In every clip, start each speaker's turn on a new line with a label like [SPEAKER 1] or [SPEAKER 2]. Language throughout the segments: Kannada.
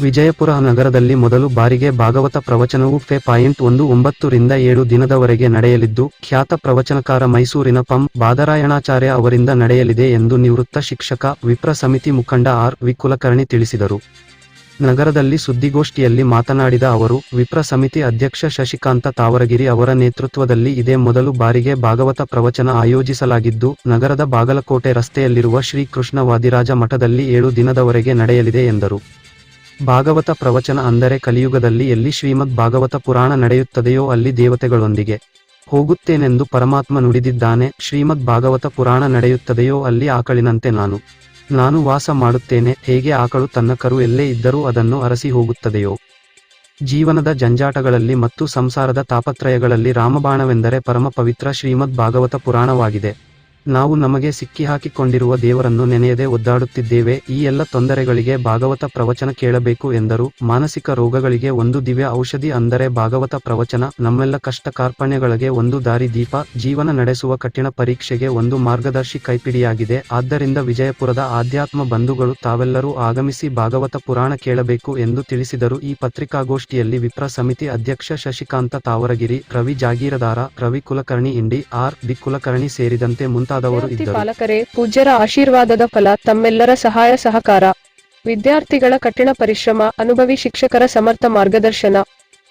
[SPEAKER 1] ವಿಜಯಪುರ ನಗರದಲ್ಲಿ ಮೊದಲು ಬಾರಿಗೆ ಭಾಗವತ ಪ್ರವಚನವು ಫೆ ಪಾಯಿಂಟ್ ಒಂದು ಒಂಬತ್ತು ರಿಂದ ಏಳು ದಿನದವರೆಗೆ ನಡೆಯಲಿದ್ದು, ಖ್ಯಾತ ಪ್ರವಚನಕಾರ ಮೈಸೂರಿನ ಪಂ. ಬಾದರಾಯಣಾಚಾರ್ಯ ಅವರಿಂದ ನಡೆಯಲಿದೆ ಎಂದು ನಿವೃತ್ತ ಶಿಕ್ಷಕ ವಿಪ್ರ ಸಮಿತಿ ಮುಖಂಡ ಆರ್. ವಿಕುಲಕರ್ಣಿ ತಿಳಿಸಿದರು. ನಗರದಲ್ಲಿ ಸುದ್ದಿಗೋಷ್ಠಿಯಲ್ಲಿ ಮಾತನಾಡಿದ ಅವರು, ವಿಪ್ರ ಸಮಿತಿ ಅಧ್ಯಕ್ಷ ಶಶಿಕಾಂತ ತಾವರಗಿರಿ ಅವರ ನೇತೃತ್ವದಲ್ಲಿ ಇದೇ ಮೊದಲು ಬಾರಿಗೆ ಭಾಗವತ ಪ್ರವಚನ ಆಯೋಜಿಸಲಾಗಿದ್ದು, ನಗರದ ಬಾಗಲಕೋಟೆ ರಸ್ತೆಯಲ್ಲಿರುವ ಶ್ರೀ ಕೃಷ್ಣ ವಾದಿರಾಜ ಮಠದಲ್ಲಿ ಏಳು ದಿನದವರೆಗೆ ನಡೆಯಲಿದೆ ಎಂದರು. ಭಾಗವತ ಪ್ರವಚನ ಅಂದರೆ ಕಲಿಯುಗದಲ್ಲಿ ಎಲ್ಲಿ ಶ್ರೀಮದ್ ಭಾಗವತ ಪುರಾಣ ನಡೆಯುತ್ತದೆಯೋ ಅಲ್ಲಿ ದೇವತೆಗಳೊಂದಿಗೆ ಹೋಗುತ್ತೇನೆಂದು ಪರಮಾತ್ಮ ನುಡಿದಿದ್ದಾನೆ. ಶ್ರೀಮದ್ ಭಾಗವತ ಪುರಾಣ ನಡೆಯುತ್ತದೆಯೋ ಅಲ್ಲಿ ಆಕಳಿನಂತೆ ನಾನು ನಾನು ವಾಸ ಮಾಡುತ್ತೇನೆ. ಹೇಗೆ ಆಕಳು ತನ್ನ ಕರು ಎಲ್ಲೇ ಇದ್ದರೂ ಅದನ್ನು ಅರಸಿ ಹೋಗುತ್ತದೆಯೋ. ಜೀವನದ ಜಂಜಾಟಗಳಲ್ಲಿ ಮತ್ತು ಸಂಸಾರದ ತಾಪತ್ರಯಗಳಲ್ಲಿ ರಾಮಬಾಣವೆಂದರೆ ಪರಮ ಪವಿತ್ರ ಶ್ರೀಮದ್ ಭಾಗವತ ಪುರಾಣವಾಗಿದೆ. ನಾವು ನಮಗೆ ಸಿಕ್ಕಿಹಾಕಿಕೊಂಡಿರುವ ದೇವರನ್ನು ನೆನೆಯದೆ ಒದ್ದಾಡುತ್ತಿದ್ದೇವೆ, ಈ ಎಲ್ಲ ತೊಂದರೆಗಳಿಗೆ ಭಾಗವತ ಪ್ರವಚನ ಕೇಳಬೇಕು ಎಂದರು. ಮಾನಸಿಕ ರೋಗಗಳಿಗೆ ಒಂದು ದಿವ್ಯ ಔಷಧಿ ಅಂದರೆ ಭಾಗವತ ಪ್ರವಚನ. ನಮ್ಮೆಲ್ಲ ಕಷ್ಟ ಕಾರ್ಪಣ್ಯಗಳಿಗೆ ಒಂದು ದಾರಿ ದೀಪ. ಜೀವನ ನಡೆಸುವ ಕಠಿಣ ಪರೀಕ್ಷೆಗೆ ಒಂದು ಮಾರ್ಗದರ್ಶಿ ಕೈಪಿಡಿಯಾಗಿದೆ. ಆದ್ದರಿಂದ ವಿಜಯಪುರದ ಆಧ್ಯಾತ್ಮ ಬಂಧುಗಳು ತಾವೆಲ್ಲರೂ ಆಗಮಿಸಿ ಭಾಗವತ ಪುರಾಣ ಕೇಳಬೇಕು ಎಂದು ತಿಳಿಸಿದರು. ಈ ಪತ್ರಿಕಾಗೋಷ್ಠಿಯಲ್ಲಿ ವಿಪ್ರ ಸಮಿತಿ ಅಧ್ಯಕ್ಷ ಶಶಿಕಾಂತ ತಾವರಗಿರಿ, ರವಿ ಜಾಗೀರದಾರ, ರವಿ ಕುಲಕರ್ಣಿ ಇಂಡಿ, ಆರ್. ಬಿ ಕುಲಕರ್ಣಿ ಸೇರಿದಂತೆ ಮುಂತಾದವರು ಇದ್ದರು.
[SPEAKER 2] ಪಾಲಕರೇ ಪೂಜ್ಯರ ಆಶೀರ್ವಾದದ ಫಲ ತಮ್ಮೆಲ್ಲರ ಸಹಾಯ ಸಹಕಾರ. ವಿದ್ಯಾರ್ಥಿಗಳ ಕಠಿಣ ಪರಿಶ್ರಮ ಅನುಭವಿ ಶಿಕ್ಷಕರ ಸಮರ್ಥ ಮಾರ್ಗದರ್ಶನ.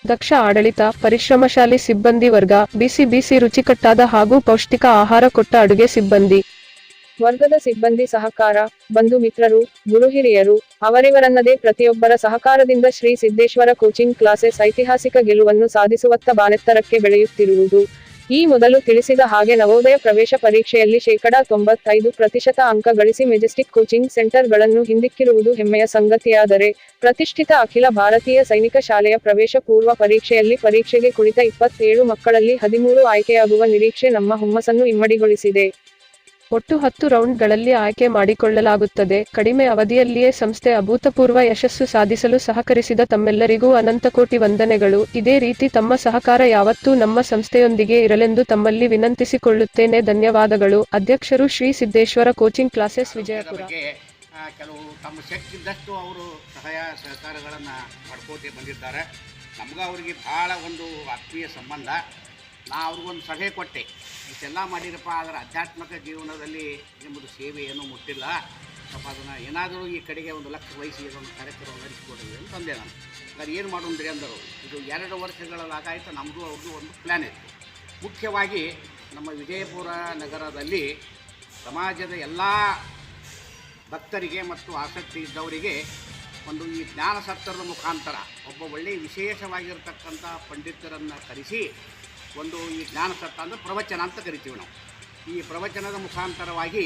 [SPEAKER 2] ದಕ್ಷ ಆಡಳಿತ ಪರಿಶ್ರಮಶಾಲಿ ಸಿಬ್ಬಂದಿ ವರ್ಗ ಬಿಸಿ ಬಿಸಿ ರುಚಿಕಟ್ಟಾದ ಹಾಗೂ ಪೌಷ್ಟಿಕ ಆಹಾರ ಕೊಟ್ಟ ಅಡುಗೆ ಸಿಬ್ಬಂದಿ. ವರ್ಗದ ಸಿಬ್ಬಂದಿ ಸಹಕಾರ ಬಂಧು ಮಿತ್ರರು ಗುರುಹಿರಿಯರು ಅವರಿವರನ್ನದೇ ಪ್ರತಿಯೊಬ್ಬರ ಸಹಕಾರದಿಂದ ಶ್ರೀ ಸಿದ್ದೇಶ್ವರ ಕೋಚಿಂಗ್ ಕ್ಲಾಸೆಸ್ ಐತಿಹಾಸಿಕ ಗೆಲುವನ್ನು ಸಾಧಿಸುವತ್ತ ಬಾನೆತ್ತರಕ್ಕೆ ಬೆಳೆಯುತ್ತಿರುವುದು. ಈ ಮೊದಲು ತಿಳಿಸಿದ ಹಾಗೆ ನವೋದಯ ಪ್ರವೇಶ ಪರೀಕ್ಷೆಯಲ್ಲಿ ಶೇಕಡಾ ತೊಂಬತ್ತೈದು ಪ್ರತಿಶತ ಅಂಕ ಗಳಿಸಿ ಮೆಜೆಸ್ಟಿಕ್ ಕೋಚಿಂಗ್ ಸೆಂಟರ್ಗಳನ್ನು ಹಿಂದಿಕ್ಕಿರುವುದು ಹೆಮ್ಮೆಯ ಸಂಗತಿಯಾದರೆ, ಪ್ರತಿಷ್ಠಿತ ಅಖಿಲ ಭಾರತೀಯ ಸೈನಿಕ ಶಾಲೆಯ ಪ್ರವೇಶ ಪೂರ್ವ ಪರೀಕ್ಷೆಯಲ್ಲಿ ಪರೀಕ್ಷೆಗೆ ಕುಳಿತ ಇಪ್ಪತ್ತೇಳು ಮಕ್ಕಳಲ್ಲಿ ಹದಿಮೂರು ಆಯ್ಕೆಯಾಗುವ ನಿರೀಕ್ಷೆ ನಮ್ಮ ಹುಮ್ಮಸ್ಸನ್ನು ಇಮ್ಮಡಿಗೊಳಿಸಿದೆ. ಒಟ್ಟು ಹತ್ತು ರೌಂಡ್ಗಳಲ್ಲಿ ಆಯ್ಕೆ ಮಾಡಿಕೊಳ್ಳಲಾಗುತ್ತದೆ. ಕಡಿಮೆ ಅವಧಿಯಲ್ಲಿಯೇ ಸಂಸ್ಥೆ ಅಭೂತಪೂರ್ವ ಯಶಸ್ಸು ಸಾಧಿಸಲು ಸಹಕರಿಸಿದ ತಮ್ಮೆಲ್ಲರಿಗೂ ಅನಂತಕೋಟಿ ವಂದನೆಗಳು. ಇದೇ ರೀತಿ ತಮ್ಮ ಸಹಕಾರ ಯಾವತ್ತೂ ನಮ್ಮ ಸಂಸ್ಥೆಯೊಂದಿಗೆ ಇರಲೆಂದು ತಮ್ಮಲ್ಲಿ ವಿನಂತಿಸಿಕೊಳ್ಳುತ್ತೇನೆ. ಧನ್ಯವಾದಗಳು. ಅಧ್ಯಕ್ಷರು ಶ್ರೀ ಸಿದ್ದೇಶ್ವರ ಕೋಚಿಂಗ್ ಕ್ಲಾಸಸ್ ವಿಜಯಪುರ.
[SPEAKER 3] ಕೆಲವು ತಮ್ಮ ಶಕ್ತಿ ಇದ್ದಷ್ಟು ಅವರು ಸಹಾಯ ಸಹಕಾರಗಳನ್ನು ಬಂದಿದ್ದಾರೆ. ನಮ್ಗೆ ಅವರಿಗೆ ಭಾಳ ಒಂದು ಆತ್ಮೀಯ ಸಂಬಂಧ. ನಾ ಅವ್ರಿಗೊಂದು ಸಲಹೆ ಕೊಟ್ಟೆ. ಇಷ್ಟೆಲ್ಲ ಮಾಡಿರಪ್ಪ ಆದರೆ ಆಧ್ಯಾತ್ಮಿಕ ಜೀವನದಲ್ಲಿ ನಿಮ್ಮದು ಸೇವೆ ಏನೂ ಮುಟ್ಟಿಲ್ಲ. ಸ್ವಲ್ಪ ಅದನ್ನು ಏನಾದರೂ ಈ ಕಡೆಗೆ ಒಂದು ಲಕ್ಷ ವಯಸ್ಸಿಗೆ ಒಂದು ಕಾರ್ಯಕ್ರಮ ನಡೆಸಿಕೊಡ್ರಿ ಅಂತ ಅಂದೆ ನಾನು. ಅದು ಏನು ಮಾಡೋದ್ರಿ ಅಂದರು. ಇದು ಎರಡು ವರ್ಷಗಳಲ್ಲಾಗಾಯಿತು ನಮ್ಮದು ಅವ್ರದ್ದು ಒಂದು ಪ್ಲ್ಯಾನ್ ಇತ್ತು. ಮುಖ್ಯವಾಗಿ ನಮ್ಮ ವಿಜಯಪುರ ನಗರದಲ್ಲಿ ಸಮಾಜದ ಎಲ್ಲ ಭಕ್ತರಿಗೆ ಮತ್ತು ಆಸಕ್ತಿ ಇದ್ದವರಿಗೆ ಒಂದು ಈ ಜ್ಞಾನ ಸತ್ತರದ ಮುಖಾಂತರ ಒಬ್ಬ ಒಳ್ಳೆಯ ವಿಶೇಷವಾಗಿರ್ತಕ್ಕಂಥ ಪಂಡಿತರನ್ನು ಕರೆಸಿ ಒಂದು ಈ ಜ್ಞಾನ ಸತ್ತ ಅಂದರೆ ಪ್ರವಚನ ಅಂತ ಕರಿತೀವಿ ನಾವು. ಈ ಪ್ರವಚನದ ಮುಖಾಂತರವಾಗಿ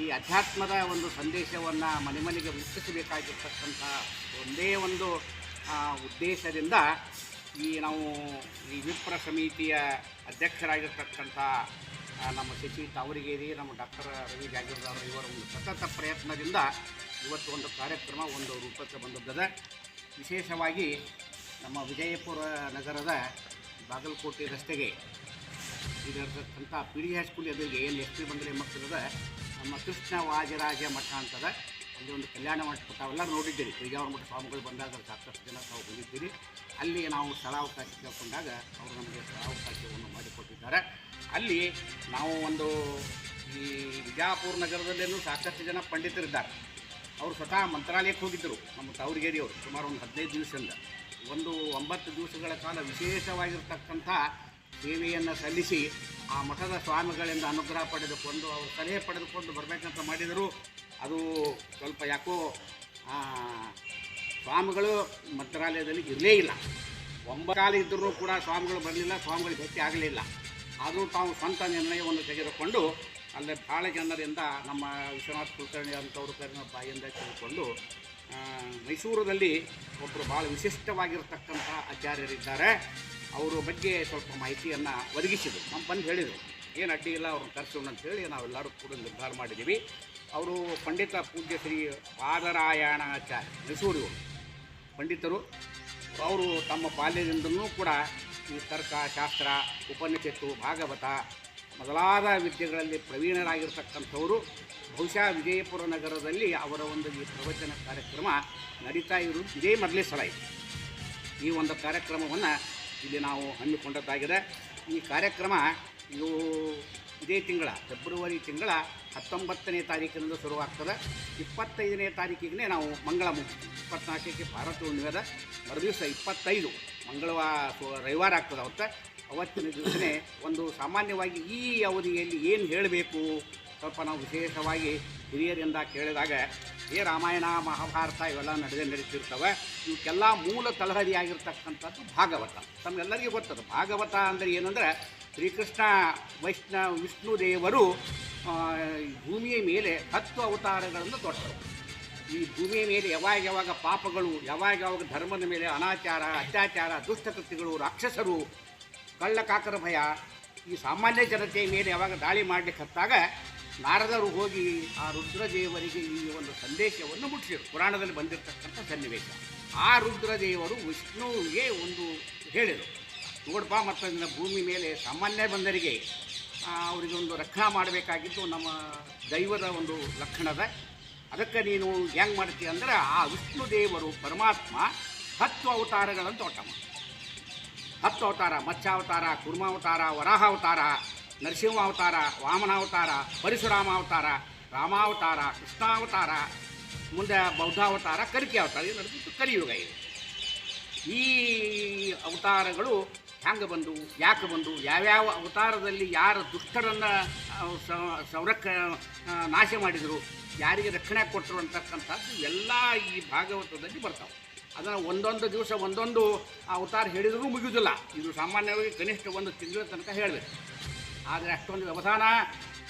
[SPEAKER 3] ಈ ಅಧ್ಯಾತ್ಮದ ಒಂದು ಸಂದೇಶವನ್ನು ಮನೆ ಮನೆಗೆ ಮುಟ್ಟಿಸಬೇಕಾಗಿರ್ತಕ್ಕಂಥ ಒಂದೇ ಒಂದು ಉದ್ದೇಶದಿಂದ ಈ ನಾವು ಈ ವಿಪ್ರ ಸಮಿತಿಯ ಅಧ್ಯಕ್ಷರಾಗಿರ್ತಕ್ಕಂಥ ನಮ್ಮ ಶಶಿ ತಾವರಿಗೇರಿ ನಮ್ಮ ಡಾಕ್ಟರ್ ರವಿ ಜಾಗೀರ್ದಾರ್ ಇವರ ಒಂದು ಸತತ ಪ್ರಯತ್ನದಿಂದ ಇವತ್ತು ಒಂದು ಕಾರ್ಯಕ್ರಮ, ಒಂದು ರೂಪಕ್ಕೆ ಬಂದದ್ದದ ವಿಶೇಷವಾಗಿ ನಮ್ಮ ವಿಜಯಪುರ ನಗರದ ಬಾಗಲಕೋಟೆ ರಸ್ತೆಗೆ ಇದರಂಥ ಪಿ ಡಿ ಹೈಸ್ಕೂಲ್ ಎದುರಿಗೆ ಏನು ಎಸ್ ಪಿ ಬಂದರೆ ಮಕ್ಕಳದ ನಮ್ಮ ಕೃಷ್ಣ ವಾಜರಾಜ ಮಠ ಅಂತದ ಅಲ್ಲಿ ಒಂದು ಕಲ್ಯಾಣ ಮಂಟಪ ತಾವೆಲ್ಲ ನೋಡಿದ್ದೀರಿ. ಪೇಜಾವರ ಮಠ ಸ್ವಾಮಿಗಳು ಬಂದಾಗ ಸಾಕಷ್ಟು ಜನ ತಾವು ಬಂದಿದ್ದೀರಿ. ಅಲ್ಲಿ ನಾವು ಸ್ಥಳಾವಕಾಶ ಕೇಳ್ಕೊಂಡಾಗ ಅವರು ನಮಗೆ ಸ್ಥಳಾವಕಾಶವನ್ನು ಮಾಡಿಕೊಟ್ಟಿದ್ದಾರೆ. ಅಲ್ಲಿ ನಾವು ಒಂದು ಈ ವಿಜಯಪುರ ನಗರದಲ್ಲೇನು ಸಾಕಷ್ಟು ಜನ ಪಂಡಿತರಿದ್ದಾರೆ. ಅವರು ಸ್ವತಃ ಮಂತ್ರಾಲಯಕ್ಕೆ ಹೋಗಿದ್ದರು ನಮ್ಮ ತಾವರಿಗೇರಿಯವರು, ಸುಮಾರು ಒಂದು ಹದಿನೈದು ದಿವಸದಿಂದ. ಒಂದು ಒಂಬತ್ತು ದಿವಸಗಳ ಕಾಲ ವಿಶೇಷವಾಗಿರ್ತಕ್ಕಂಥ ಸೇವೆಯನ್ನು ಸಲ್ಲಿಸಿ ಆ ಮಠದ ಸ್ವಾಮಿಗಳಿಂದ ಅನುಗ್ರಹ ಪಡೆದುಕೊಂಡು, ಅವರು ಸಲಹೆ ಪಡೆದುಕೊಂಡು ಬರಬೇಕಂತ ಮಾಡಿದರು. ಅದು ಸ್ವಲ್ಪ ಯಾಕೋ ಸ್ವಾಮಿಗಳು ಮಂತ್ರಾಲಯದಲ್ಲಿ ಇರಲೇ ಇಲ್ಲ. ಒಂಬತ್ತು ಕಾಲ ಇದ್ದರೂ ಕೂಡ ಸ್ವಾಮಿಗಳು ಬರಲಿಲ್ಲ, ಸ್ವಾಮಿಗಳಿಗೆ ಭೇಟಿ ಆಗಲಿಲ್ಲ. ಆದರೂ ತಾವು ಸ್ವಂತ ನಿರ್ಣಯವನ್ನು ತೆಗೆದುಕೊಂಡು ಅಲ್ಲೇ ಭಾಳ ಜನರಿಂದ ನಮ್ಮ ವಿಶ್ವನಾಥ್ ಕುಲಕರ್ಣಿ ಅಂಥವ್ರ ಕರಿನ ಬಾಯಿಂದ ತಿಳ್ಕೊಂಡು ಮೈಸೂರಿನಲ್ಲಿ ಒಬ್ಬರು ಭಾಳ ವಿಶಿಷ್ಟವಾಗಿರ್ತಕ್ಕಂಥ ಆಚಾರ್ಯರಿದ್ದಾರೆ. ಅವರ ಬಗ್ಗೆ ಸ್ವಲ್ಪ ಮಾಹಿತಿಯನ್ನು ಒದಗಿಸಿದರು. ನಮ್ಮ ಬಂದು ಹೇಳಿದರು, ಏನು ಅಡ್ಡಿ ಇಲ್ಲ, ಅವ್ರನ್ನ ಕರೆಸೋಣ ಅಂತೇಳಿ ನಾವೆಲ್ಲರೂ ಕೂಡ ನಿರ್ಧಾರ ಮಾಡಿದ್ದೀವಿ ಅವರು ಪಂಡಿತ ಪೂಜ್ಯ ಶ್ರೀ ಪಾದರಾಯಣಾಚಾರ್ಯ ಮೈಸೂರಿವರು ಪಂಡಿತರು. ಅವರು ತಮ್ಮ ಬಾಲ್ಯದಿಂದಲೂ ಕೂಡ ಈ ತರ್ಕ, ಶಾಸ್ತ್ರ, ಉಪನಿಷತ್ತು, ಭಾಗವತ ಮೊದಲಾದ ವಿದ್ಯೆಗಳಲ್ಲಿ ಪ್ರವೀಣರಾಗಿರ್ತಕ್ಕಂಥವರು ಬಹುಶಃ ವಿಜಯಪುರ ನಗರದಲ್ಲಿ ಅವರ ಒಂದು ಈ ಪ್ರವಚನ ಕಾರ್ಯಕ್ರಮ ನಡೀತಾ ಇರುವುದು ಇದೇ ಮೊದಲೇ ಸಲ ಇದೆ. ಈ ಒಂದು ಕಾರ್ಯಕ್ರಮವನ್ನು ಇಲ್ಲಿ ನಾವು ಹಮ್ಮಿಕೊಂಡದ್ದಾಗಿದೆ. ಈ ಕಾರ್ಯಕ್ರಮ ಇದು ಇದೇ ತಿಂಗಳ, ಫೆಬ್ರವರಿ ತಿಂಗಳ ಹತ್ತೊಂಬತ್ತನೇ ತಾರೀಕಿನಿಂದ ಶುರುವಾಗ್ತದೆ. ಇಪ್ಪತ್ತೈದನೇ ತಾರೀಕಿಗೆ ನಾವು ಮಂಗಳ ಮುಗಿಸ್ತೀವಿ ಇಪ್ಪತ್ನಾಲ್ಕಕ್ಕೆ ಭಾರತ ಹುಣ್ಣಿಮೆದ ಮರುದಿವಸ ಇಪ್ಪತ್ತೈದು ಮಂಗಳವಾರ ರವಿವಾರ ಆಗ್ತದೆ ಅವತ್ತು. ಅವತ್ತಿನ ದಿವಸನೇ ಒಂದು ಸಾಮಾನ್ಯವಾಗಿ ಈ ಅವಧಿಯಲ್ಲಿ ಏನು ಹೇಳಬೇಕು? ಸ್ವಲ್ಪ ನಾವು ವಿಶೇಷವಾಗಿ ಹಿರಿಯರಿಂದ ಕೇಳಿದಾಗ, ಏ ರಾಮಾಯಣ, ಮಹಾಭಾರತ ಇವೆಲ್ಲ ನಡೆದೇ ನಡೀತಿರ್ತವೆ. ಇವಕ್ಕೆಲ್ಲ ಮೂಲ ತಳಹದಿಯಾಗಿರ್ತಕ್ಕಂಥದ್ದು ಭಾಗವತ. ತಮಗೆಲ್ಲರಿಗೂ ಗೊತ್ತದು. ಭಾಗವತ ಅಂದರೆ ಏನಂದರೆ ಶ್ರೀಕೃಷ್ಣ, ವೈಷ್ಣವ, ವಿಷ್ಣು ದೇವರು ಭೂಮಿಯ ಮೇಲೆ ಹತ್ತು ಅವತಾರಗಳನ್ನು ತೊಟ್ಟರು. ಈ ಭೂಮಿಯ ಮೇಲೆ ಯಾವಾಗ ಯಾವಾಗ ಪಾಪಗಳು, ಯಾವಾಗ ಯಾವಾಗ ಧರ್ಮದ ಮೇಲೆ ಅನಾಚಾರ, ಅತ್ಯಾಚಾರ ದುಷ್ಟಕೃತಿಗಳು ರಾಕ್ಷಸರು ಕಳ್ಳಕಾಕರ ಭಯ. ಈ ಸಾಮಾನ್ಯ ಜನತೆಯ ಮೇಲೆ ಯಾವಾಗ ದಾಳಿ ಮಾಡಲಿಕ್ಕೆ ಹತ್ತಾಗ ನಾರದರು ಹೋಗಿ ಆ ರುದ್ರದೇವರಿಗೆ ಈ ಒಂದು ಸಂದೇಶವನ್ನು ಮುಟ್ಟಿಸಿದರು. ಪುರಾಣದಲ್ಲಿ ಬಂದಿರತಕ್ಕಂಥ ಸನ್ನಿವೇಶ. ಆ ರುದ್ರದೇವರು ವಿಷ್ಣುವಿಗೆ ಒಂದು ಹೇಳಿದರು. ನೋಡಪ್ಪ ಮತ್ತು ನಿನ್ನ ಭೂಮಿ ಮೇಲೆ ಸಾಮಾನ್ಯ ಬಂದರಿಗೆ ಅವರಿಗೆ ಒಂದು ರಕ್ಷಣಾ ಮಾಡಬೇಕಾಗಿದ್ದು ನಮ್ಮ ದೈವದ ಒಂದು ಲಕ್ಷಣದ. ಅದಕ್ಕೆ ನೀನು ಹೆಂಗೆ ಮಾಡ್ತೀಯ ಅಂದರೆ ಆ ವಿಷ್ಣು ದೇವರು ಪರಮಾತ್ಮ ಹತ್ತು ಅವತಾರಗಳನ್ನು ತೋಟ ಹತ್ತು ಅವತಾರ ಮತ್ಸ್ಯಾವತಾರ ಕುರ್ಮಾವತಾರ ವರಾಹಾವತಾರ ನರಸಿಂಹಾವತಾರ ವಾಮನಾವತಾರ ಪರಶುರಾಮ ಅವತಾರ ರಾಮಾವತಾರ ಕೃಷ್ಣಾವತಾರ ಮುಂದೆ ಬೌದ್ಧಾವತಾರ ಕರಿಕೆ ಅವತಾರ. ಇದು ನಡೆದಿತ್ತು ಕಲಿಯುಗ ಇದು. ಈ ಅವತಾರಗಳು ಹ್ಯಾಂಗೆ ಬಂದು, ಯಾಕೆ ಬಂದು, ಯಾವ್ಯಾವ ಅವತಾರದಲ್ಲಿ ಯಾರ ದುಷ್ಟರನ್ನು ಸಂರಕ್ಷ ನಾಶ ಮಾಡಿದರು, ಯಾರಿಗೆ ರಕ್ಷಣೆ ಕೊಟ್ಟರು ಅಂತಕ್ಕಂಥದ್ದು ಎಲ್ಲ ಈ ಭಾಗವತದಲ್ಲಿ ಬರ್ತಾವೆ. ಅದನ್ನು ಒಂದೊಂದು ದಿವಸ ಒಂದೊಂದು ಅವತಾರ ಹೇಳಿದರೂ ಮುಗಿಯುವುದಿಲ್ಲ ಇದು ಸಾಮಾನ್ಯವಾಗಿ ಕನಿಷ್ಠ ಒಂದು ತಿಂಗಳ ತನಕ ಹೇಳಬೇಕು. ಆದರೆ ಅಷ್ಟೊಂದು ವ್ಯವಧಾನ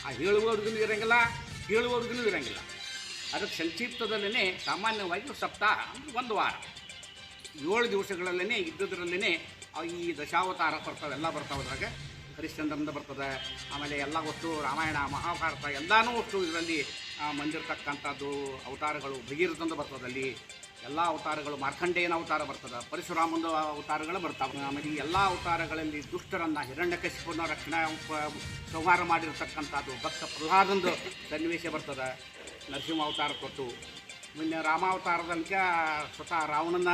[SPEAKER 3] ಆ ಹೇಳುವವ್ರಿಗೂ ಇರಂಗಿಲ್ಲ ಹೇಳುವವ್ರಿಗೂ ಇರಂಗಿಲ್ಲ. ಅದಕ್ಕೆ ಸಂಕ್ಷಿಪ್ತದಲ್ಲೇ ಸಾಮಾನ್ಯವಾಗಿ ಸಪ್ತಾಹ ಒಂದು ವಾರ. ಏಳು ದಿವಸಗಳಲ್ಲೇ ಇದ್ದುದರಲ್ಲೇ ಈ ದಶಾವತಾರ ಬರ್ತವೆ ಎಲ್ಲ ಬರ್ತಾವೆ ಅದ್ರಾಗ. ಹರಿಶ್ಚಂದ್ರಂದ ಬರ್ತದೆ, ಆಮೇಲೆ ಎಲ್ಲ ಒಟ್ಟು ರಾಮಾಯಣ, ಮಹಾಭಾರತ, ಎಲ್ಲನೂ ಒಟ್ಟು ಇದರಲ್ಲಿ ಮಂದಿರ್ತಕ್ಕಂಥದ್ದು ಅವತಾರಗಳು ಭಗೀರಥಂದು ಬರ್ತದಲ್ಲಿ ಎಲ್ಲ ಅವತಾರಗಳು ಮಾರ್ಕಂಡೇಯನ ಅವತಾರ ಬರ್ತದೆ, ಪರಶುರಾಮನ ಅವತಾರಗಳು ಬರ್ತಾವೆ. ಆಮೇಲೆ ಈ ಎಲ್ಲ ಅವತಾರಗಳಲ್ಲಿ ದುಷ್ಟರನ್ನು ಹಿರಣ್ಯಕಶಿಪುನ ರಕ್ಷಣಾ ಸಂಹಾರ ಮಾಡಿರ್ತಕ್ಕಂಥದ್ದು ಭಕ್ತ ಪ್ರಹ್ಲಾದಂದು ಸನ್ನಿವೇಶ ಬರ್ತದೆ. ನರಸಿಂಹ ಅವತಾರ ಕೊಟ್ಟು ಮೊನ್ನೆ ರಾಮಾವತಾರದಲ್ಲಿ ಸ್ವತಃ ರಾವಣನ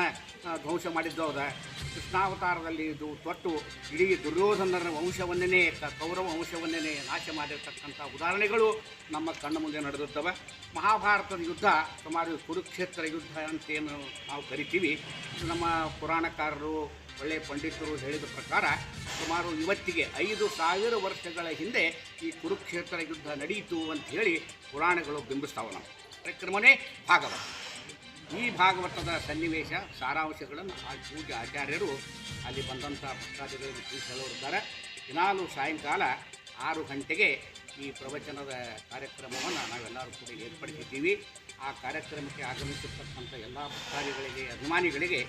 [SPEAKER 3] ಧ್ವಂಸ ಮಾಡಿದ್ದು ಹೌದಾ ಕೃಷ್ಣಾವತಾರದಲ್ಲಿ ಇದು ತೊಟ್ಟು ಇಡೀ ದುರ್ಯೋಧನರ ವಂಶವನ್ನೇ ಕೌರವ ವಂಶವನ್ನೇ ನಾಶ ಮಾಡಿರ್ತಕ್ಕಂಥ ಉದಾಹರಣೆಗಳು ನಮ್ಮ ಕಣ್ಣ ಮುಂದೆ ನಡೆದಿರ್ತವೆ ಮಹಾಭಾರತದ ಯುದ್ಧ ಸುಮಾರು ಕುರುಕ್ಷೇತ್ರ ಯುದ್ಧ ಅಂತೇನು ನಾವು ಕರಿತೀವಿ. ನಮ್ಮ ಪುರಾಣಕಾರರು ಒಳ್ಳೆಯ ಪಂಡಿತರು ಹೇಳಿದ ಪ್ರಕಾರ ಸುಮಾರು ಇವತ್ತಿಗೆ ಐದು ಸಾವಿರ ವರ್ಷಗಳ ಹಿಂದೆ ಈ ಕುರುಕ್ಷೇತ್ರ ಯುದ್ಧ ನಡೆಯಿತು ಅಂತ ಹೇಳಿ ಪುರಾಣಗಳು ಬಿಂಬಿಸ್ತಾವೆ ನಾವು ಕಾರ್ಯಕ್ರಮನೇ ಭಾಗವತ. ಈ ಭಾಗವತದ ಸನ್ನಿವೇಶ, ಸಾರಾಂಶಗಳನ್ನು ಆ ಪೂಜೆ ಆಚಾರ್ಯರು ಅಲ್ಲಿ ಬಂದಂಥ ಭಕ್ತಾದಿಗಳಿಗೆ ತಿಳಿಸಿ ಹೇಳೋರಿದ್ದಾರೆ ದಿನಾಲು ಸಾಯಂಕಾಲ ಆರು ಗಂಟೆಗೆ ಈ ಪ್ರವಚನದ ಕಾರ್ಯಕ್ರಮವನ್ನು ನಾವೆಲ್ಲರೂ ಕೂಡ ಏರ್ಪಡಿಸಿದ್ದೀವಿ. ಆ ಕಾರ್ಯಕ್ರಮಕ್ಕೆ ಆಗಮಿಸಿರ್ತಕ್ಕಂಥ ಎಲ್ಲ ಭಕ್ತಾದಿಗಳಿಗೆ ಅಭಿಮಾನಿಗಳಿಗೆ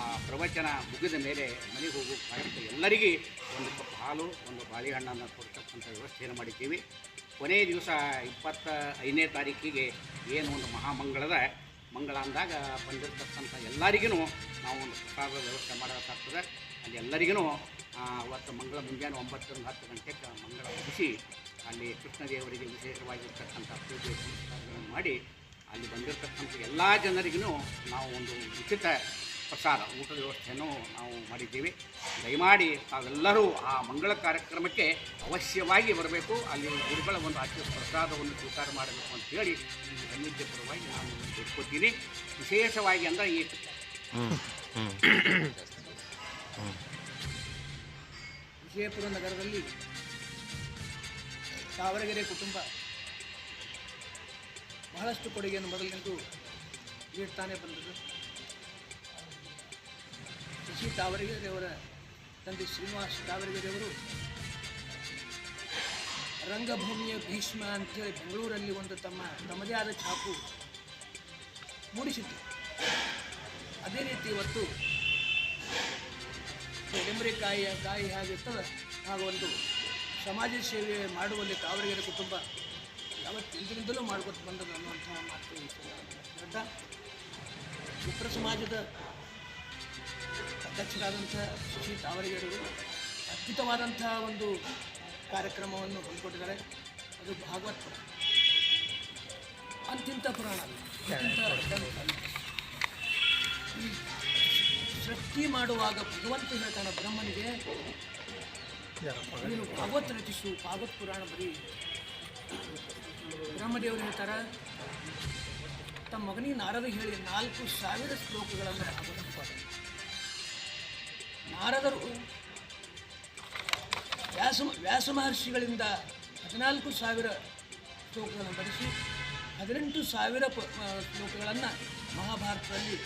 [SPEAKER 3] ಆ ಪ್ರವಚನ ಮುಗಿದ ಮೇಲೆ ಮನೆಗೆ ಹೋಗುವ ಕಾರ್ಯಕ್ರಮ ಎಲ್ಲರಿಗೂ ಒಂದು ಕಪ್ ಹಾಲು, ಒಂದು ಬಾಳೆಹಣ್ಣನ್ನು ಕೊಡ್ತಕ್ಕಂಥ ವ್ಯವಸ್ಥೆಯನ್ನು ಮಾಡಿದ್ದೀವಿ. ಕೊನೆಯ ದಿವಸ ಇಪ್ಪತ್ತ ಐದನೇ ತಾರೀಕಿಗೆ ಏನು ಒಂದು ಮಹಾಮಂಗಳದ, ಮಂಗಳ ಅಂದಾಗ ಬಂದಿರತಕ್ಕಂಥ ಎಲ್ಲರಿಗೂ ನಾವು ಒಂದು ಪ್ರಸಾದದ ವ್ಯವಸ್ಥೆ ಮಾಡಬೇಕಾಗ್ತದೆ. ಅಲ್ಲಿ ಎಲ್ಲರಿಗೂ ಅವತ್ತು ಮಂಗಳ ಮುಂಜಾನೆ ಒಂಬತ್ತರಿಂದ ಹತ್ತು ಗಂಟೆಗೆ ಮಂಗಳ ಮುಗಿಸಿ ಅಲ್ಲಿ ಕೃಷ್ಣದೇವರಿಗೆ ವಿಶೇಷವಾಗಿರ್ತಕ್ಕಂಥ ಪೂಜೆ, ಪುನಸ್ಕಾರಗಳನ್ನು ಮಾಡಿ ಅಲ್ಲಿ ಬಂದಿರತಕ್ಕಂಥ ಎಲ್ಲ ಜನರಿಗೂ ನಾವು ಒಂದು ಉಚಿತ ಪ್ರಸಾದ ಊಟದ ವ್ಯವಸ್ಥೆಯನ್ನು ನಾವು ಮಾಡಿದ್ದೀವಿ. ದಯಮಾಡಿ ತಾವೆಲ್ಲರೂ ಆ ಮಂಗಳ ಕಾರ್ಯಕ್ರಮಕ್ಕೆ ಅವಶ್ಯವಾಗಿ ಬರಬೇಕು. ಅಲ್ಲಿ ಗುರುಗಳ ಒಂದು ಆಶೀರ್ವ ಪ್ರಸಾದವನ್ನು ಸ್ವೀಕಾರ ಮಾಡಬೇಕು ಅಂತ ಹೇಳಿ ಈ ಸನ್ನಿಧ್ಯ ಪರವಾಗಿ ನಾನು ತಿಳ್ಕೊತೀನಿ ವಿಶೇಷವಾಗಿ ಅಂದರೆ ಈ
[SPEAKER 4] ವಿಜಯಪುರ ನಗರದಲ್ಲಿ ತಾವರಗೆರೆ ಕುಟುಂಬ ಬಹಳಷ್ಟು ಕೊಡುಗೆಯನ್ನು ಮೊದಲಿನಿಂದ ನೀಡ್ತಾನೆ ಬಂದದ್ದು. ಶಶಿ ತಾವರಗೆರೆಯವರ ತಂದೆ ಶ್ರೀನಿವಾಸ ತಾವರಗೆರೆಯವರು ರಂಗಭೂಮಿಯ ಭೀಷ್ಮ ಅಂತೇಳಿ ಬೆಂಗಳೂರಲ್ಲಿ ಒಂದು ತಮ್ಮ, ತಮ್ಮದೇ ಆದ ಛಾಪು ಮೂಡಿಸಿದ್ರು ಅದೇ ರೀತಿ ಇವತ್ತು ಕಾಯಿಯ ಕಾಯಿ ಹೇಗಿರ್ತದೆ ಹಾಗೂ ಒಂದು ಸಮಾಜ ಸೇವೆ ಮಾಡುವಲ್ಲಿ ತಾವರಗೆರೆ ಕುಟುಂಬ ಯಾವತ್ತಿಂದಲೂ ಮಾಡ್ಕೊತ ಬಂದದ್ದು ಅನ್ನುವಂಥ ಮಾತು ಹೇಳ್ತಾ ಸಮಾಜದ ಅಧ್ಯಕ್ಷರಾದಂಥ ಶ್ರೀ ತಾವರಗೆರೆಯವರು ಅದ್ಭುತವಾದಂಥ ಒಂದು ಕಾರ್ಯಕ್ರಮವನ್ನು ಹೊಂದ್ಕೊಟ್ಟಿದ್ದಾರೆ ಅದು ಭಾಗವತ್ ಅಂತಿಂತ ಪುರಾಣ ಈ ಸೃಷ್ಟಿ ಮಾಡುವಾಗ ಭಗವಂತ ಹೇಳ್ತಾನೆ, ಬ್ರಹ್ಮನಿಗೆ ನೀನು ಭಾಗವತ್ ರಚಿಸು. ಭಾಗವತ್ ಪುರಾಣ ಬರೀ ಬ್ರಹ್ಮದೇವರು ಹೇಳ್ತಾರೆ. ತಮ್ಮ ಮಗನಿಗೆ ನಾರದ ಹೇಳಿ ನಾಲ್ಕು ಸಾವಿರ ಶ್ಲೋಕಗಳನ್ನು ಭಾಗವತ್. ನಾರದರು ವ್ಯಾಸ ವ್ಯಾಸ ಮಹರ್ಷಿಗಳಿಂದ ಹದಿನಾಲ್ಕು ಸಾವಿರ ಶ್ಲೋಕಗಳನ್ನು ಬರೆಸಿ ಹದಿನೆಂಟು ಸಾವಿರ ಪ ಶ್ಲೋಕಗಳನ್ನು ಮಹಾಭಾರತದಲ್ಲಿ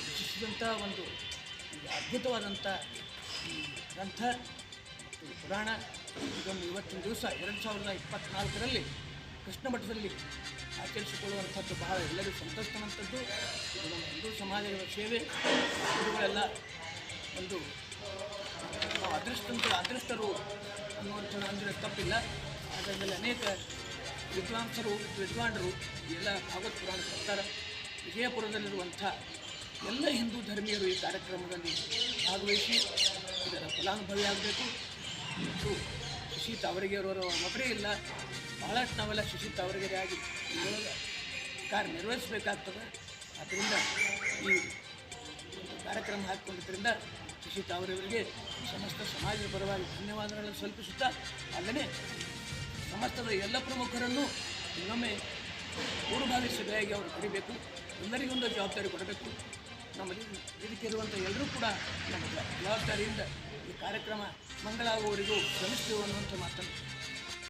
[SPEAKER 4] ರಚಿಸಿದಂಥ ಒಂದು ಅದ್ಭುತವಾದಂಥ ಗ್ರಂಥ ಪುರಾಣ ಇದೊಂದು ಇವತ್ತಿನ ದಿವಸ ಎರಡು ಸಾವಿರದ ಇಪ್ಪತ್ತ್ನಾಲ್ಕರಲ್ಲಿ ಕೃಷ್ಣ ಮಠದಲ್ಲಿ ಆಚರಿಸಿಕೊಳ್ಳುವಂಥದ್ದು ಬಹಳ ಎಲ್ಲರಿಗೂ ಸಂತೋಷವಂಥದ್ದು ಇದು ನಮ್ಮ ಹಿಂದೂ ಸಮಾಜಗಳ ಸೇವೆ. ಇವುಗಳೆಲ್ಲ ಒಂದು ನಾವು ಅದೃಷ್ಟಂತ ಅದೃಷ್ಟರು ಅನ್ನುವಂಥ ಅಂದರೆ ತಪ್ಪಿಲ್ಲ. ಅದರಲ್ಲಿ ಅನೇಕ ವಿದ್ವಾಂಸರು, ವಿದ್ವಾಂಡರು ಎಲ್ಲ ಭಾಗವತ್ ಪುರಾಣ ಸರ್ಕಾರ ವಿಜಯಪುರದಲ್ಲಿರುವಂಥ ಎಲ್ಲ ಹಿಂದೂ ಧರ್ಮೀಯರು ಈ ಕಾರ್ಯಕ್ರಮದಲ್ಲಿ ಭಾಗವಹಿಸಿ ಇದರ ಫಲಾನುಭವಿ ಆಗಬೇಕು. ಮತ್ತು ಶಶಿ ತಾವರಿಗೆಯವರವರು ಒಬ್ಬರೇ ಇಲ್ಲ. ಬಹಳಷ್ಟು ನಾವೆಲ್ಲ ಶಶಿ ತಾವರಿಗೆರೆ ಆಗಿ ಕಾರ್ಯನಿರ್ವಹಿಸಬೇಕಾಗ್ತದೆ ಆದ್ದರಿಂದ ಈ ಕಾರ್ಯಕ್ರಮ ಹಾಕಿಕೊಂಡಿದ್ದರಿಂದ ಶಶಿ ತಾವರೆಯವರಿಗೆ ಸಮಸ್ತ ಸಮಾಜದ ಪರವಾಗಿ ಧನ್ಯವಾದಗಳನ್ನು ಸಲ್ಲಿಸುತ್ತಾ ಅಲ್ಲದೆ ಸಮಸ್ತದ ಎಲ್ಲ ಪ್ರಮುಖರನ್ನು ಇನ್ನೊಮ್ಮೆ ಪೂರ್ವಭಾವಿ ಸಭೆಯಾಗಿ ಅವರು ಕರಿಬೇಕು ಎಲ್ಲರಿಗೂ ಒಂದು ಜವಾಬ್ದಾರಿ ಕೊಡಬೇಕು. ನಮ್ಮಲ್ಲಿ ಇರುವಂಥ ಎಲ್ಲರೂ ಕೂಡ ನಮ್ಮ ಜವಾಬ್ದಾರಿಯಿಂದ ಈ ಕಾರ್ಯಕ್ರಮ ಮಂಗಳಾಗುವವರೆಗೂ ಶ್ರಮಿಸ್ತೇವೆ ಅನ್ನುವಂಥ ಮಾತನ್ನು